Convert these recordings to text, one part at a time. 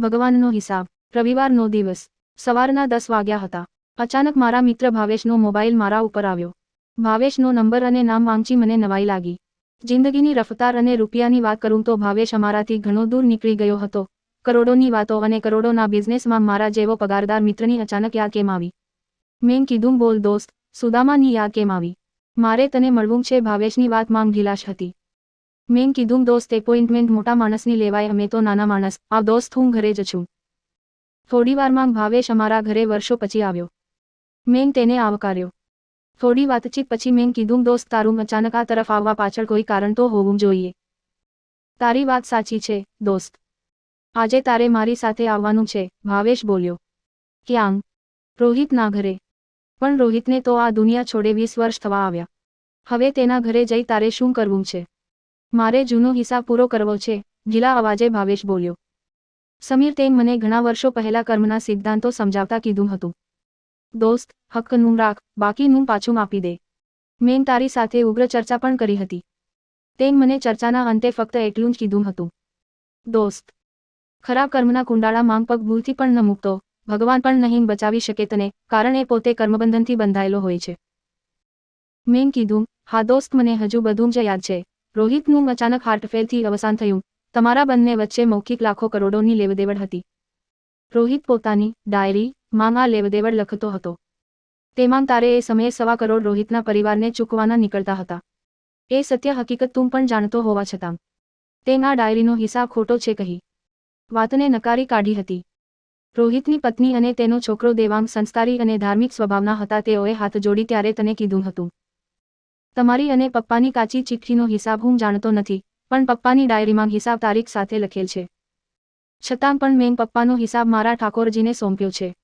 ભગવાનનો હિસાબ, રવિવારનો દિવસ, સવારના દસ વાગ્યા હતા. અચાનક મારા મિત્ર ભાવેશનો મોબાઈલ મારા ઉપર આવ્યો. ભાવેશનો નંબર અને નામ વાંચી મને નવાઈ લાગી. જિંદગીની રફતાર અને રૂપિયાની વાત કરું તો ભાવેશ અમારાથી ઘણો દૂર નીકળી ગયો હતો. કરોડોની વાતો અને કરોડોના બિઝનેસમાં મારા જેવો પગારદાર મિત્રની અચાનક યાદ કેમ આવી? મેં કીધું, બોલ દોસ્ત, સુદામાની યાદ કેમ આવી? મારે તને મળવું છે. ભાવેશની વાત માંગ ઢીલાશ હતી. મેં કીધું, દોસ્ત, એપોઇન્ટમેન્ટ મોટા માણસની લેવાય, અમે તો નાના માણસ. આ દોસ્ત, હું ઘરે જ છું. થોડીવારમાં ભાવેશ અમારા ઘરે વર્ષો પછી આવ્યો. મેં તેને આવકાર્યો. થોડી વાતચીત પછી મેં કીધું, દોસ્ત, તારું અચાનક આ તરફ આવવા પાછળ કોઈ કારણ તો હોવું જોઈએ. તારી વાત સાચી છે, દોસ્ત. આજે તારે મારી સાથે આવવાનું છે, ભાવેશ બોલ્યો. ક્યાં? રોહિતના ઘરે. પણ રોહિતને તો આ દુનિયા છોડે વીસ વર્ષ થવા આવ્યા. હવે તેના ઘરે જઈ તારે શું કરવું છે? મારે જૂનો હિસાબ પૂરો કરવો છે, ગીલા અવાજે ભાવેશ બોલ્યો. સમીર તેમ મને ઘણા વર્ષો પહેલા કર્મના સિદ્ધાંતો સમજાવતા કીધું હતું. દોસ્ત, હક્કનું રાખ, બાકીનું પાછું આપી દે. મેં તારી સાથે ઉગ્ર ચર્ચા પણ કરી હતી. તેમ મને ચર્ચાના અંતે ફક્ત એટલું જ કીધું હતું. દોસ્ત, ખરાબ કર્મના કુંડાળા માંગ પગ ભૂલથી પણ ન મૂકતો, ભગવાન પણ નહીં બચાવી શકે તને, કારણ એ પોતે કર્મબંધનથી બંધાયેલો હોય છે. મેં કીધું, હા દોસ્ત, મને હજુ બધું જ યાદ છે. રોહિતનું અચાનક હાર્ટફેલથી અવસાન થયું. તમારા બંને વચ્ચે મૌખિક લાખો કરોડોની લેવદેવડ હતી. રોહિત પોતાની ડાયરી માં આ લેવદેવડ લખતો હતો. તેમાં તારે એ સમયે સવા કરોડ રોહિતના પરિવારને ચૂકવાના નીકળતા હતા. એ સત્ય હકીકત તું પણ જાણતો હોવા છતાં. તેના ડાયરીનો હિસાબ ખોટો છે કહી. વાતને નકારી કાઢી હતી. રોહિતની પત્ની અને તેનો છોકરો દેવાંગ સંસ્કારી અને ધાર્મિક સ્વભાવના હતા તેઓએ હાથ જોડી ત્યારે તને કીધું હતું. તમારી અને પપ્પાની કાચી ચિઠ્ઠીનો હિસાબ હું જાણતો નથી, પણ પપ્પાની ડાયરીમાં હિસાબ તારીખ સાથે લખેલ છે. છતાં પણ મેં પપ્પાનો હિસાબ મારા ઠાકોરજીને સોંપ્યો છે.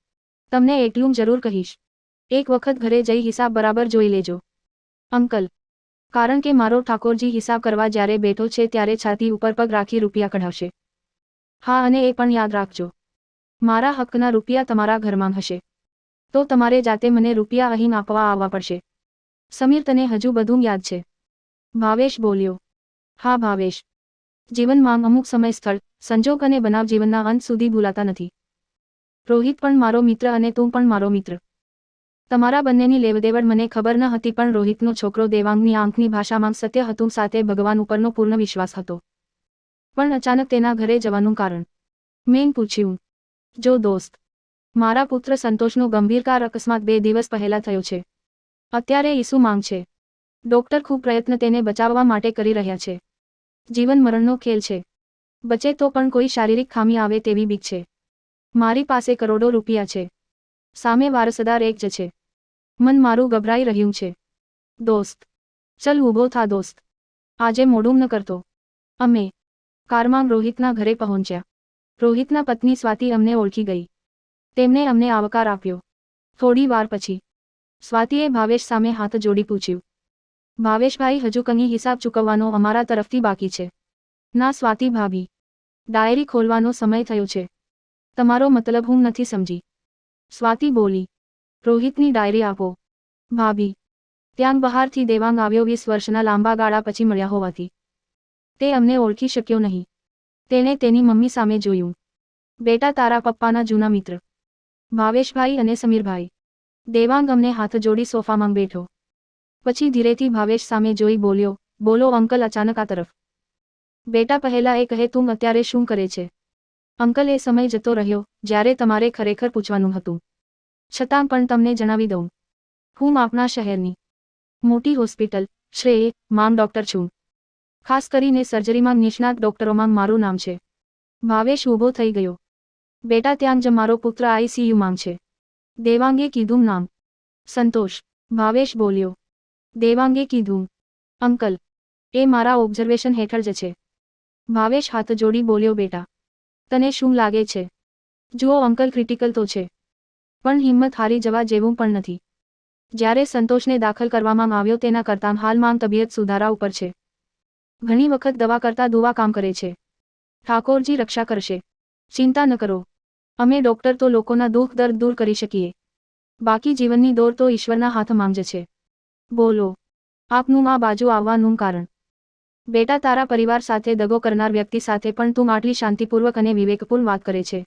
તમને એટલું જરૂર કહીશ. એક વખત ઘરે જઈ હિસાબ બરાબર જોઈ લેજો. અંકલ. કારણ કે મારો ઠાકોરજી હિસાબ કરવા જ્યારે બેઠો છે ત્યારે છાતી ઉપર પગ રાખી રૂપિયા કઢાવશે. હા, અને એ પણ યાદ રાખજો. મારા હકના રૂપિયા તમારા ઘરમાં હશે. તો તમારે જાતે મને રૂપિયા અહીં આપવા આવવા પડશે. સમીર તને હજુ બધું યાદ છે. ભાવેશ બોલ્યો. હા, ભાવેશ. જીવનમાં અમુક સમય સ્થળ, સંજોગ અને બનાવ જીવનના અંત સુધી ભૂલાતા નથી. રોહિત પણ મારો મિત્ર અને તું પણ મારો મિત્ર. તમારા બંનેની લેવદેવડ મને ખબર ન હતી, પણ રોહિતનો છોકરો દેવાંગની આંખની ભાષામાં સત્ય હતું સાથે ભગવાન ઉપરનો પૂર્ણ વિશ્વાસ હતો. પણ અચાનક તેના ઘરે જવાનું કારણ. મેં પૂછ્યું. જો દોસ્ત. મારા પુત્ર સંતોષનો ગંભીર કાર અકસ્માત બે દિવસ પહેલા થયો છે. અત્યારે ઈસુ માંગ છે. ડોક્ટર ખૂબ પ્રયત્ન તેને બચાવવા માટે કરી રહ્યા છે. જીવન મરણનો ખેલ છે. બચે તો પણ કોઈ શારીરિક ખામી આવે તેવી બીક છે. મારી પાસે કરોડો રૂપિયા છે. સામે વારસદાર એક જ છે. મન મારું ગભરાઈ રહ્યું છે. દોસ્ત. ચલ ઊભો થા દોસ્ત. આજે મોડું ન કરતો. અમે. કારમાં રોહિતના ઘરે પહોંચ્યા. રોહિતના પત્ની સ્વાતિ અમને ઓળખી ગઈ. તેમણે અમને આવકાર આપ્યો. થોડી વાર પછી. સ્વાતિએ ભાવેશ સામે હાથ જોડી પૂછ્યું. ભાવેશભાઈ, હજુ કંઈ હિસાબ ચૂકવવાનો અમારા તરફથી બાકી છે? ના, સ્વાતિ ભાભી. ડાયરી ખોલવાનો સમય થયો છે. તમારો મતલબ હું નથી સમજી. સ્વાતિ બોલી. રોહિતની ડાયરી આપો. ભાભી. ત્યાં બહારથી દેવાંગ આવ્યો વીસ વર્ષના લાંબા ગાળા પછી મળ્યા હોવાથી. તે અમને ઓળખી શક્યો નહીં. તેણે તેની મમ્મી સામે જોયું. બેટા, તારા પપ્પાના જૂના મિત્ર. ભાવેશભાઈ અને સમીરભાઈ. દેવાંગ અમને હાથ જોડી સોફામાં બેઠો. પછી ધીરેથી ભાવેશ સામે જોઈ બોલ્યો, બોલો અંકલ અચાનક આ તરફ. બેટા પહેલા એ કહે તું અત્યારે શું કરે છે? અંકલ એ સમય જતો રહ્યો, જ્યારે તમારે ખરેખર પૂછવાનું હતું. છતાં પણ તમને જણાવી દઉં. હું આપણા શહેરની મોટી હોસ્પિટલ, શ્રેય મામ ડોક્ટર છું. ખાસ કરીને સર્જરીમાં નિષ્ણાત ડોક્ટરોમાં મારું નામ છે. ભાવેશ ઊભો થઈ ગયો. બેટા ત્યાં જ મારો પુત્ર આઈસીયુમાં છે. દેવાંગે કીધું નામ. સંતોષ. ભાવેશ બોલ્યો. દેવાંગે કીધું. અંકલ, એ મારા ઓબ્ઝર્વેશન હેઠળ જ છે. ભાવેશ હાથ જોડી બોલ્યો, બેટા, તને શું લાગે છે? જુઓ, અંકલ ક્રિટિકલ તો છે. પણ હિંમત હારી જવા જેવું પણ નથી. જ્યારે સંતોષને દાખલ કરવામાં આવ્યો તેના કરતાં હાલમાં તબિયત સુધારા ઉપર છે. ઘણી વખત દવા કરતા દુવા કામ કરે છે. ઠાકોરજી રક્ષા કરશે. ચિંતા ન કરો. અમે ડોક્ટર તો લોકોના દુઃખ, દર્દ દૂર કરી શકીએ. બાકી જીવનની દોર તો ઈશ્વરના હાથ જ છે. બોલો, આપનું આ બાજુ આવવાનું કારણ? બેટા, તારા પરિવાર સાથે દગો કરનાર વ્યક્તિ સાથે પણ તું આટલી શાંતિપૂર્વક અને વિવેકપૂર્ણ વાત કરે છે.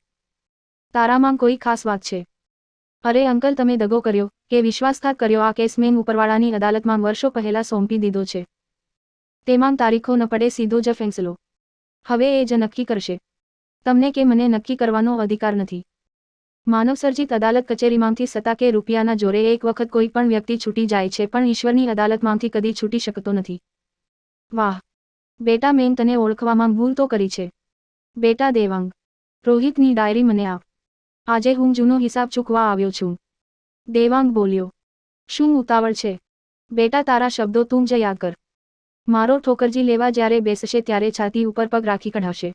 તારામાં કોઈ ખાસ વાત છે? અરે અંકલ, તમે દગો કર્યો, કે વિશ્વાસઘાત કર્યો, આ કેસ મેં ઉપરવાળાની અદાલતમાં વર્ષો પહેલા સોંપી દીધો છે. તેમાં તારીખો ન પડે, સીધો જ ફેંસલો. હવે એ જ નક્કી કરશે. તમને કે મને નક્કી કરવાનો અધિકાર નથી. માનવસર્જિત અદાલત કચેરીમાંથી સત્તા કે રૂપિયાના જોરે એક વખત કોઈ પણ વ્યક્તિ છૂટી જાય છે પણ ઈશ્વરની અદાલતમાંથી કદી છૂટી શકતો નથી. વાહ! બેટા મેં તને ઓળખવામાં ભૂલ તો કરી છે. બેટા દેવાંગ! રોહિતની ડાયરી મને આપ. આજે હું જૂનો હિસાબ ચૂકવા આવ્યો છું. દેવાંગ બોલ્યો. શું ઉતાવળ છે? બેટા તારા શબ્દો તું જ યાદ કર. મારો ઠોકરજી લેવા જ્યારે બેસશે ત્યારે છાતી ઉપર પગ રાખી કઢાવશે.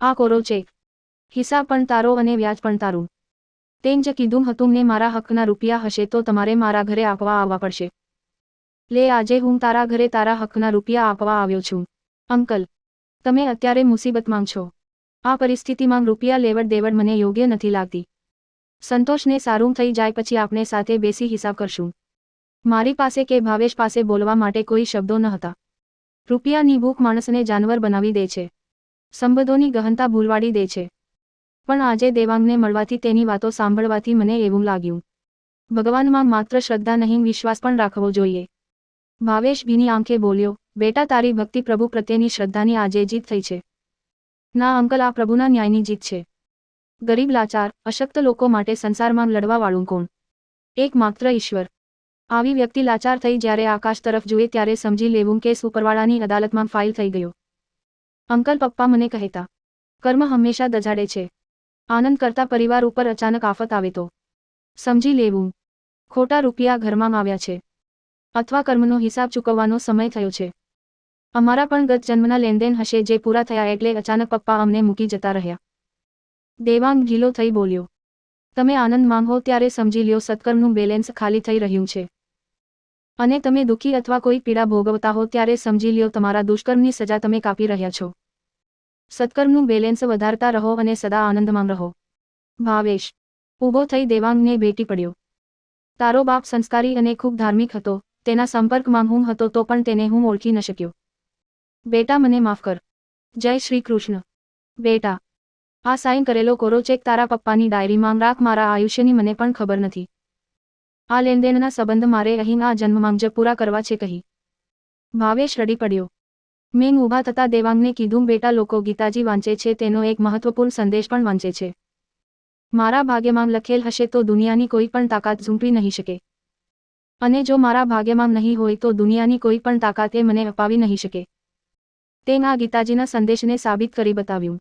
આ કોરો ચેક હિસાબ પણ તારો અને વ્યાજ પણ તારું. તેમ જ કીધું હતું ને મારા હકના રૂપિયા હશે તો તમારે મારા ઘરે આપવા આવવા પડશે. લે આજે હું તારા ઘરે તારા હકના રૂપિયા આપવા આવ્યો છું. અંકલ, તમે અત્યારે મુસીબતમાં છો. આ પરિસ્થિતિમાં રૂપિયા લેવડ દેવડ મને યોગ્ય નથી લાગતી. સંતોષને સારું થઈ જાય પછી આપણે સાથે બેસી હિસાબ કરશું. મારી પાસે કે ભાવેશ પાસે બોલવા માટે કોઈ શબ્દો ન હતા. રૂપિયાની ભૂખ માણસને જાનવર બનાવી દે છે. સંબંધોની ગહનતા ભૂલવાડી દે છે. પણ આજે દેવાંગને મળવાથી તેની વાતો સાંભળવાથી મને એવું લાગ્યું. ભગવાનમાં માત્ર શ્રદ્ધા નહીં, વિશ્વાસ પણ રાખવો જોઈએ. ભાવેશ ભીની આંખે બોલ્યો, બેટા, તારી ભક્તિ પ્રભુ પ્રત્યેની શ્રદ્ધાની આજે જીત થઈ છે. ના, અંકલ, આ પ્રભુના ન્યાયની જીત છે. ગરીબ, લાચાર, અશક્ત લોકો માટે સંસારમાં લડવાવાળું કોણ? એક માત્ર ઈશ્વર. આવી વ્યક્તિ લાચાર થઈ જ્યારે આકાશ તરફ જુએ ત્યારે સમજી લેવું કે સુપરવાળાની અદાલતમાં ફાઇલ થઈ ગયો. અંકલ પપ્પા મને કહેતા, કર્મ હંમેશા દજાડે છે. આનંદ કરતા પરિવાર ઉપર અચાનક આફત આવે તો. સમજી લેવું. ખોટા રૂપિયા ઘરમાં આવ્યા છે. અથવા કર્મનો હિસાબ ચૂકવવાનો સમય થયો છે. અમારા પણ ગત જન્મના લેનદેન હશે જે પૂરા થયા એટલે અચાનક પપ્પા અમને મૂકી જતા રહ્યા. દેવાંગ ઢીલો થઈ બોલ્યો, તમે આનંદ માંગો ત્યારે સમજી લ્યો સત્કર્મનું બેલેન્સ ખાલી થઈ રહ્યું છે. અને તમે દુઃખી અથવા કોઈ પીડા ભોગવતા હો ત્યારે સમજી લ્યો, તમારા દુષ્કર્મની સજા તમે કાપી રહ્યા છો. સત્કર્મનું બેલેન્સ વધારતા રહો અને સદા આનંદમાં રહો. ભાવેશ, ઊભો થઈ દેવાંગને ભેટી પડ્યો. તારો બાપ સંસ્કારી અને ખૂબ ધાર્મિક હતો, તેના સંપર્કમાં હું હતો તો પણ તેને હું ઓળખી ન શક્યો. બેટા, મને માફ કર. જય શ્રી કૃષ્ણ. બેટા, આ સાઇન કરેલો કોરો ચેક તારા પપ્પાની ડાયરીમાં, રાખ મારા આયુષ્યની, મને પણ ખબર નથી. આ લેનદેનના સંબંધ મારે અહીં આ જન્મમાં જ પૂરા કરવા છે કહી. ભાવેશ રડી પડ્યો. મેં ઊભા થતા દેવાંગને કીધું, બેટા, લોકો ગીતાજી વાંચે છે, તેનો એક મહત્વપૂર્ણ સંદેશ પણ વાંચે છે. મારા ભાગ્યમાં લખેલ હશે તો દુનિયાની કોઈ પણ તાકાત ઝૂંપી નહીં શકે. અને જો મારા ભાગ્યમાં નહીં હોય તો દુનિયાની કોઈ પણ તાકાતે મને અપાવી નહીં શકે. તે આ ગીતાજીના સંદેશને સાબિત કરી બતાવ્યું.